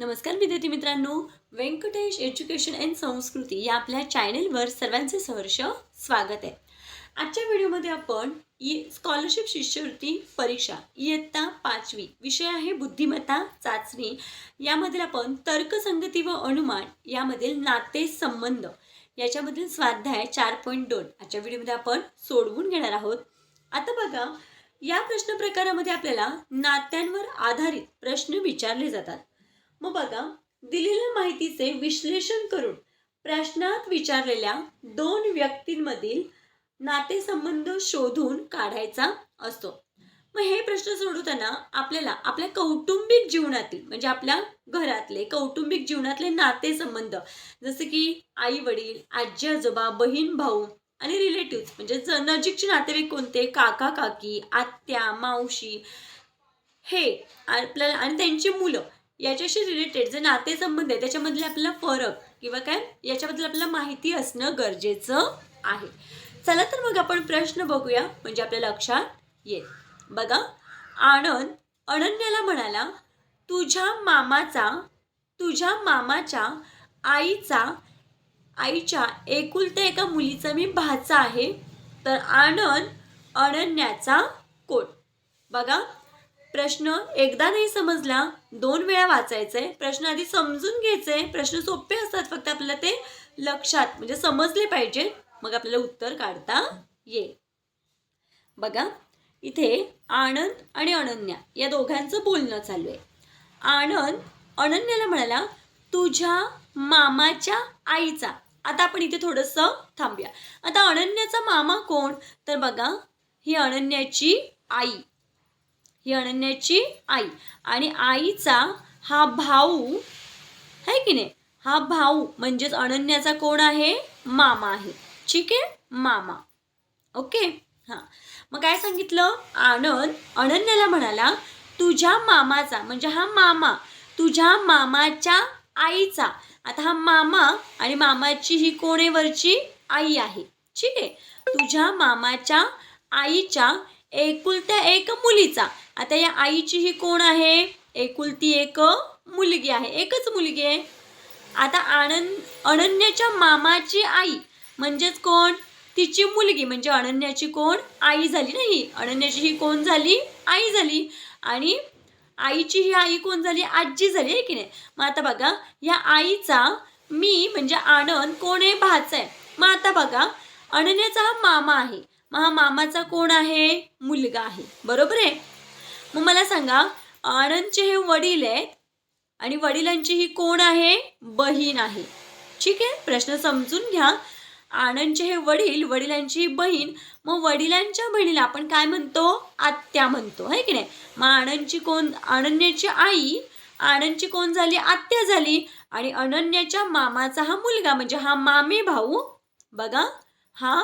नमस्कार विद्यार्थी मित्रांनो. व्यंकटेश एज्युकेशन अँड संस्कृती या आपल्या चॅनेलवर सर्वांचे सहर्ष स्वागत आहे. आजच्या व्हिडिओमध्ये आपण इ स्कॉलरशिप शिष्यवृत्ती परीक्षा इयत्ता पाचवी विषय आहे बुद्धिमत्ता चाचणी. यामधील आपण तर्कसंगती व अनुमान यामधील नाते संबंध याच्यामधील स्वाध्याय चार पॉईंट दोन आजच्या व्हिडिओमध्ये आपण सोडवून घेणार आहोत. आता बघा या प्रश्न प्रकारामध्ये आपल्याला नात्यांवर आधारित प्रश्न विचारले जातात. मग बघा दिलेल्या माहितीचे विश्लेषण करून प्रश्नात विचारलेल्या दोन व्यक्तींमधील नातेसंबंध शोधून काढायचा असतो. मग हे प्रश्न सोडवताना आपल्याला आपल्या कौटुंबिक जीवनातील म्हणजे आपल्या घरातले कौटुंबिक जीवनातले नातेसंबंध जसे की आई वडील आजी आजोबा बहीण भाऊ आणि रिलेटिव्ह म्हणजे नजीकचे नातेवाईक कोणते? काका काकी आत्या मावशी हे आपल्याला आणि त्यांची मुलं याच्याशी रिलेटेड जे नातेसंबंध आहे त्याच्यामधले आपल्याला फरक किंवा काय याच्याबद्दल आपल्याला माहिती असणं गरजेचं आहे. चला तर मग आपण प्रश्न बघूया म्हणजे आपल्या लक्षात येईल. बघा आनंद अनन्याला म्हणाला तुझ्या मामाचा तुझ्या मामाच्या आईचा आईच्या एकुलत्या एका मुलीचा मी भाचा आहे तर आनंद अनन्याचा कोण? बघा प्रश्न एकदा नाही समजला दोन वेळा वाचायचंय. आहे प्रश्न आधी समजून घ्यायचे प्रश्न सोपे असतात फक्त आपल्याला ते लक्षात म्हणजे समजले पाहिजे. मग आपल्याला उत्तर काढता येईल बघा इथे आनंद आणि अनन्या या दोघांचं बोलणं चालू आहे. आनंद अनन्याला म्हणाला तुझ्या मामाच्या आईचा. आता आपण इथे थोडंसं थांबूया. आता अनन्याचा मामा कोण? तर बघा ही अनन्याची आई. ही अनन्याची आई. आणि आईचा हा भाऊ है की नाही? हा भाऊ म्हणजेच अनन्याचा कोण आहे? मामा आहे. ठीक आहे? मामा. ओके? हां. मग काय सांगितलं? आनंद अनन्याला म्हणाला तुझ्या मामाचा म्हणजे हा मामा तुझ्या मामाच्या आईचा. आता हा मामा आणि मामाची ही कोणेवरची आई आहे. ठीक आहे? तुझ्या मामाच्या आईच्या एकुलत्या एक मुलीचा. आता या आईची ही कोण आहे? एकुलती एक मुलगी आहे. एकच मुलगी आहे. आता आनंद अनन्याच्या मामाची आई म्हणजेच कोण? तिची मुलगी. म्हणजे अनन्याची कोण? आई झाली ना ही. अनन्याची ही कोण झाली? आई झाली. आणि आईची ही आई कोण झाली? आजी झाली आहे की नाही? मग आता बघा या आईचा मी म्हणजे आनंद कोण आहे? भाचा आहे. मग आता बघा अनन्याचा हा मामा आहे. मग हा मामाचा कोण आहे? मुलगा आहे. बरोबर आहे? मग मला सांगा आनंदचे हे वडील आहेत आणि वडिलांची ही कोण आहे? बहीण आहे. ठीक आहे? प्रश्न समजून घ्या. आनंदचे हे वडील वडिलांची ही बहीण मग वडिलांच्या बहिणीला आपण काय म्हणतो? आत्या म्हणतो. आहे की नाही? मग आनंदची कोण अनन्याची आई आनंदची कोण झाली? आत्या झाली. आणि अनन्याच्या मामाचा हा मुलगा म्हणजे हा मामे भाऊ बघा हा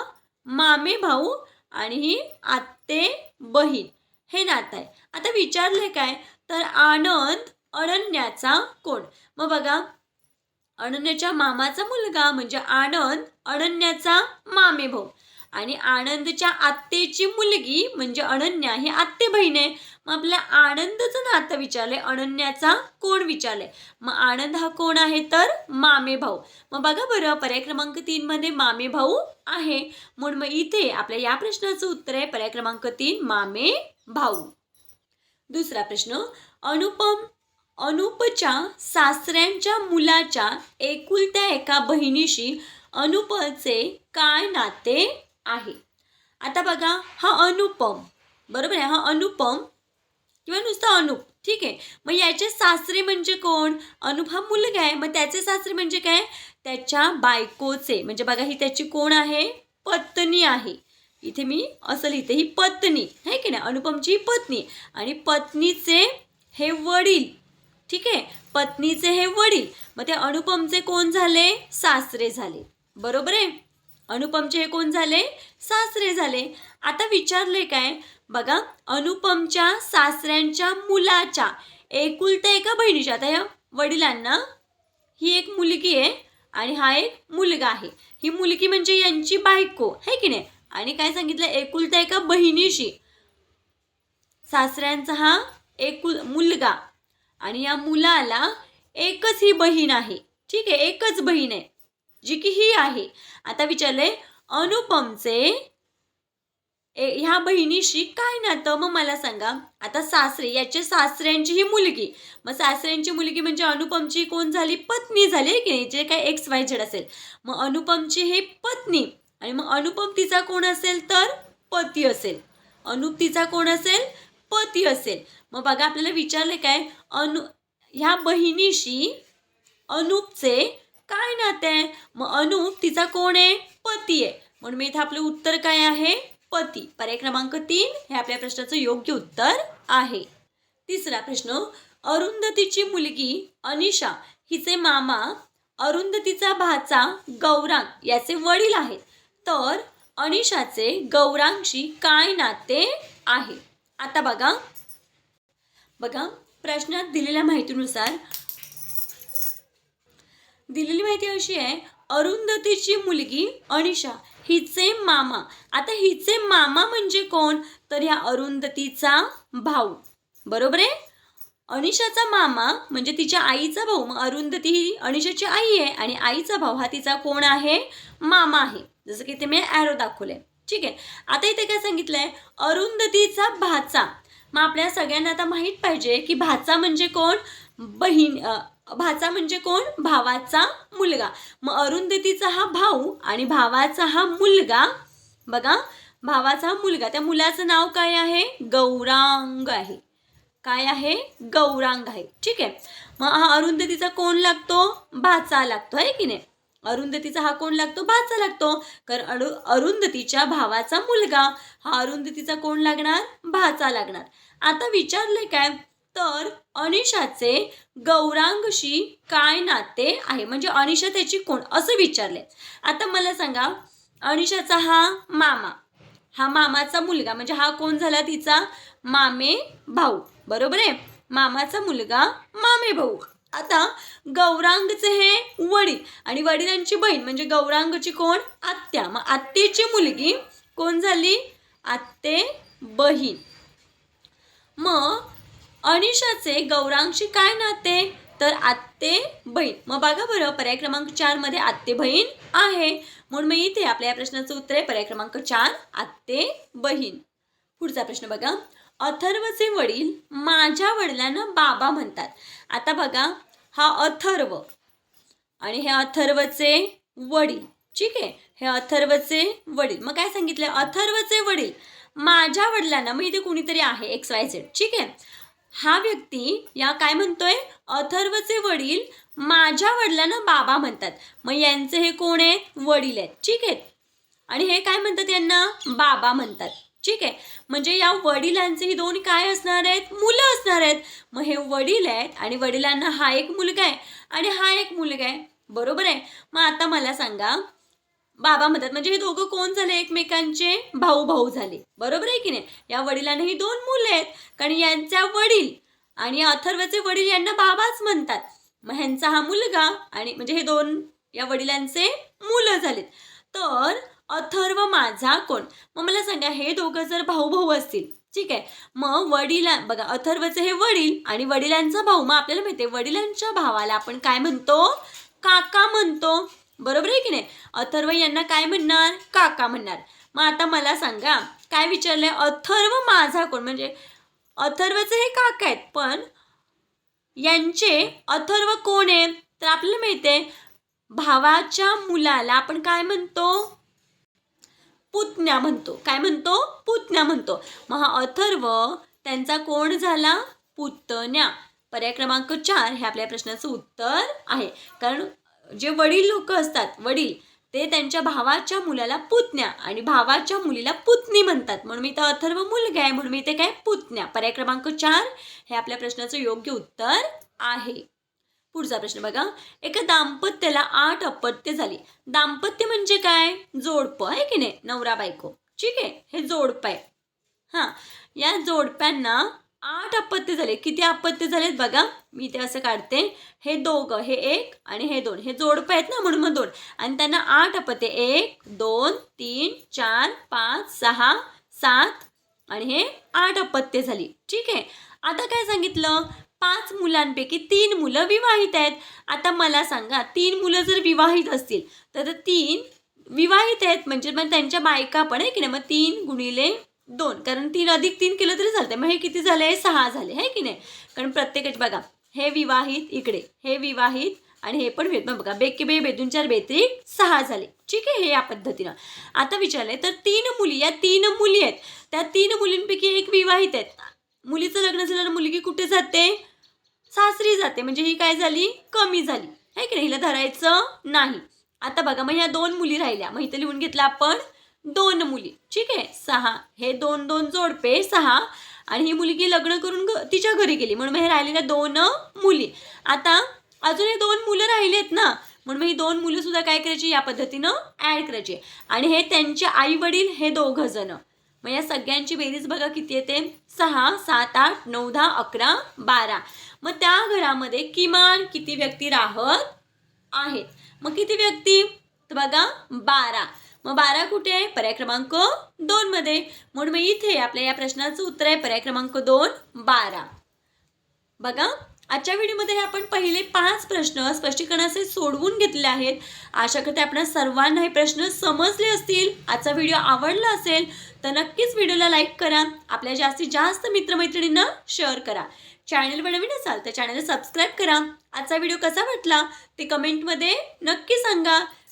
मामे भाऊ आणि ही आत्ते बहीण. हे नातं आहे. आता विचारले काय? तर आनंद अनन्याचा कोण? मग बघा अनन्याच्या मामाचा मुलगा म्हणजे आनंद अनन्याचा मामे भाऊ. आणि आनंदच्या आत्तेची मुलगी म्हणजे अनन्या ही आत्ते बहीण आहे. मग आपल्या आनंदचं नातं विचारले अनन्याचा कोण विचारले मग आनंद हा कोण आहे तर? मामे भाऊ. मग बघा बरं पर्याय क्रमांक तीन मध्ये मामे भाऊ आहे. म्हणून मग इथे आपल्या या प्रश्नाचं उत्तर आहे पर्याय क्रमांक तीन मामे भाऊ. दुसरा प्रश्न अनुपम अनुपच्या सासऱ्यांच्या मुलाच्या एकुलत्या एका बहिणीशी अनुपचे काय नाते? आहे. आता बघा हा अनुपम. बरोबर आहे? हा अनुपम किंवा नुसतं अनुप. ठीक आहे? मग याचे सासरे म्हणजे कोण? अनुप हा मुलगा आहे. मग त्याचे सासरे म्हणजे काय? त्याच्या बायकोचे. म्हणजे बघा ही त्याची कोण आहे? पत्नी आहे. इथे मी असं लिहिते. ही पत्नी. आहे की नाही? अनुपमची ही पत्नी. आणि पत्नीचे हे वडील. ठीक आहे? पत्नीचे हे वडील. मग ते अनुपमचे कोण झाले? सासरे झाले. बरोबर आहे? अनुपमचे हे कोण झाले? सासरे झाले. आता विचारले काय? बघा अनुपमच्या सासऱ्यांच्या मुलाच्या. एकुलत्या एका बहिणीच्या. आता या वडिलांना ही एक मुलगी आहे आणि हा एक मुलगा आहे. ही मुलगी म्हणजे यांची बायको आहे की नाही? आणि काय सांगितलं? एकुलत्या एका बहिणीशी. सासऱ्यांचा हा एकुल मुलगा. आणि या मुलाला एकच ही बहीण आहे. ठीक आहे? एकच बहीण आहे. जी की ही आहे. आता विचारलंय अनुपमचे ए ह्या बहिणीशी काय नातं? मग मला सांगा. आता सासरे याचे सासऱ्यांची ही मुलगी. मग सासऱ्यांची मुलगी म्हणजे अनुपमची कोण झाली? पत्नी झाली आहे की नाही? जे काय एक्स वाय झेड असेल. मग अनुपमची ही पत्नी आणि मग अनुपम तिचा कोण असेल? तर पती असेल. अनुप तिचा कोण असेल? पती असेल. मग बघा आपल्याला विचारले काय? अनु ह्या बहिणीशी अनुपचे काय नाते आहे? मग अनु तिचा कोण आहे? पती आहे. म्हणून मी इथं आपलं उत्तर काय आहे? पती. पर्याय क्रमांक तीन हे आपल्या प्रश्नाचं योग्य उत्तर आहे. तिसरा प्रश्न अरुंधतीची मुलगी अनिशा हिचे मामा अरुंधतीचा भाचा गौरांग याचे वडील आहेत. तर अनिशाचे गौरांगशी काय नाते आहे? आता बघा. बघा प्रश्नात दिलेल्या माहितीनुसार दिलेली माहिती अशी आहे अरुंधतीची मुलगी अनिशा हिचे मामा. आता हिचे मामा म्हणजे कोण? तर ह्या अरुंधतीचा भाऊ. बरोबर आहे? अनिशाचा मामा म्हणजे तिच्या आईचा भाऊ. मग अरुंधती ही अनिशाची आई आहे आणि आईचा भाऊ हा तिचा कोण आहे? मामा आहे. जसं की ते मी ॲरो दाखवले ठीक आहे? आता इथे काय सांगितलं आहे अरुंधतीचा भाचा. मग आपल्या सगळ्यांना आता माहीत पाहिजे की भाचा म्हणजे कोण? बहीण भाचा म्हणजे कोण? भावाचा मुलगा. मग अरुंधतीचा हा भाऊ आणि भावाचा हा मुलगा. बघा भावाचा हा मुलगा. त्या मुलाचं नाव काय आहे? गौरांग आहे. काय आहे? गौरांग आहे. ठीक आहे. मग हा अरुंधतीचा कोण लागतो? भाचा लागतो. आहे की नाही? अरुंधतीचा हा कोण लागतो? भाचा लागतो. कारण अरु अरुंधतीच्या भावाचा मुलगा. हा अरुंधतीचा कोण लागणार? भाचा लागणार. आता विचारले काय? तर अनिशाचे गौरांगशी काय नाते आहे? म्हणजे अनिशा त्याची कोण? असं विचारले आता मला सांगा अनिशाचा हा मामा हा मामाचा मुलगा म्हणजे हा कोण झाला तिचा? मामे भाऊ. बरोबर आहे? मामाचा मुलगा मामे भाऊ. आता गौरांगचे हे वडील आणि वडिलांची बहीण म्हणजे गौरांगची कोण? आत्या. मग आत्तेची मुलगी कोण झाली? आत्ते बहीण. मग अनिशाचे गौरांगशी काय नाते? तर आत्ते बहीण. मग बघा बरं पर्याय क्रमांक चारमध्ये आत्ते बहीण आहे. म्हणून मग इथे आपल्या या प्रश्नाचं उत्तर आहे. पर्याय क्रमांक चार आत्ते बहीण. पुढचा प्रश्न बघा. अथर्वचे वडील माझ्या वडिलांना बाबा म्हणतात. आता बघा हा अथर्व आणि हे अथर्वचे वडील. ठीक आहे? हे अथर्वचे वडील. मग काय सांगितलं? अथर्वचे वडील माझ्या वडिलांना मग इथे कुणीतरी आहे एक्स वाय झेड ठीक आहे? हा व्यक्ती या काय म्हणतोय? अथर्वचे वडील माझ्या वडिलांना बाबा म्हणतात. मग यांचे हे कोण आहेत? वडील आहेत. ठीक आहेत आणि हे काय म्हणतात यांना? बाबा म्हणतात. ठीक आहे? म्हणजे या वडिलांचे ही दोन काय असणार आहेत? मुलं असणार आहेत. मग हे वडील आहेत आणि वडिलांना हा एक मुलगा आहे. आणि हा एक मुलगा आहे. बरोबर आहे? मग आता मला सांगा बाबा म्हणतात म्हणजे हे दोघं कोण झाले? एकमेकांचे भाऊ भाऊ झाले. बरोबर आहे की नाही? या वडिलांना ही दोन मुलं आहेत कारण यांच्या वडील आणि या अथर्वचे वडील यांना बाबाच म्हणतात. मग ह्यांचा हा मुलगा आणि म्हणजे हे दोन या वडिलांचे मुलं झालेत. तर अथर्व माझा कोण? मग मला सांगा हे दोघं जर भाऊ भाऊ असतील ठीक आहे मग वडिला बघा अथर्वचे हे वडील आणि वडिलांचा भाऊ. मग आपल्याला माहिती आहे वडिलांच्या भावाला आपण काय म्हणतो? काका म्हणतो. बरोबर आहे की नाही? अथर्व यांना काय म्हणणार? काका म्हणणार. मग आता मला सांगा काय विचारलंय? अथर्व माझा कोण? म्हणजे अथर्वचे हे काका आहेत पण यांचे अथर्व कोण आहे? तर आपल्याला माहिती आहे भावाच्या मुलाला आपण काय म्हणतो? पुतण्या म्हणतो. काय म्हणतो? पुतण्या म्हणतो. मग हा अथर्व त्यांचा कोण झाला? पुतण्या. पर्याय क्रमांक चार हे आपल्या प्रश्नाचं उत्तर आहे. कारण जे वडील लोक असतात वडील ते त्यांच्या भावाच्या मुलाला पुतण्या आणि भावाच्या मुलीला पुतणी म्हणतात. म्हणून मी इथं अथर्व मुलगा आहे म्हणून मी इथे काय? पुतण्या. पर्याय क्रमांक चार हे आपल्या प्रश्नाचं योग्य उत्तर आहे. पुढचा प्रश्न बघा. एका दाम्पत्याला आठ अपत्य झाली. दाम्पत्य म्हणजे काय? जोडपं आहे की नाही? नवरा बायको ठीक आहे? हे जोडपं आहे. हां. या जोडप्यांना आठ अपत्य झाले. किती अपत्य झालेत बघा. मी ते असं काढते. हे दोघं हे एक आणि हे दोन. हे जोडपं आहेत ना म्हणून मग दोन. आणि त्यांना आठ अपत्य. एक दोन तीन चार पाच सहा सात आणि हे आठ अपत्य झाली. ठीक आहे? आता काय सांगितलं? पाच मुलांपैकी तीन मुलं विवाहित आहेत. आता मला सांगा तीन मुलं जर विवाहित असतील तर तीन विवाहित आहेत. म्हणजे मग त्यांच्या बायका पण आहे की नाही? मग तीन गुणिले दोन. कारण तीन अधिक तीन केलं तरी चालते मग हे किती झाले सहा झाले. आहे की नाही? कारण प्रत्येकाचे बघा हे विवाहित इकडे हे विवाहित आणि हे पण भेद मग बघा बेके बे बेदून चार बेत्री सहा झाले. ठीक आहे? हे या पद्धतीनं. आता विचारलंय तर तीन मुली या तीन मुली आहेत. त्या तीन मुलींपैकी एक विवाहित आहेत मुलीचं लग्न झाल्यावर मुलगी कुठे जाते? सासरी जाते. म्हणजे ही काय झाली? कमी झाली. आहे की नाही? हिला धरायचं नाही. आता बघा मग ह्या दोन मुली राहिल्या. मग इथं लिहून घेतलं आपण दोन मुली. ठीक आहे? सहा. हे दोन दोन जोडपे सहा. आणि ही मुलगी लग्न करून घ तिच्या घरी गेली. म्हणून मग हे राहिलेल्या दोन मुली. आता अजून हे दोन मुलं राहिलेत ना? म्हणून मग ही दोन मुलं सुद्धा काय करायची? या पद्धतीनं ॲड करायची. आणि हे त्यांचे आई वडील हे दोघं जण. मग या सगळ्यांची बेरीज बघा किती येते? सहा सात आठ नऊ दहा अकरा बारा. मग त्या घरामध्ये किमान किती व्यक्ती राहत आहेत? मग किती व्यक्ती? बघा बारा. मग बारा कुठे आहे? पर्याय क्रमांक दोन मध्ये. म्हणून मग इथे आपल्या या प्रश्नाचं उत्तर आहे पर्याय क्रमांक दोन बारा. बघा आजच्या व्हिडिओमध्ये हे आपण पहिले पाच प्रश्न स्पष्टीकरणाचे सोडवून घेतले आहेत. आशा करते आपण सर्वांना हे प्रश्न समजले असतील. आजचा व्हिडिओ आवडला असेल तर नक्कीच व्हिडिओला लाईक करा. आपल्या जास्तीत जास्त मित्रमैत्रिणींना शेअर करा. चॅनलवर नवीन असाल तर चॅनलला सबस्क्राईब करा. आजचा व्हिडिओ कसा वाटला ते कमेंटमध्ये नक्की सांगा.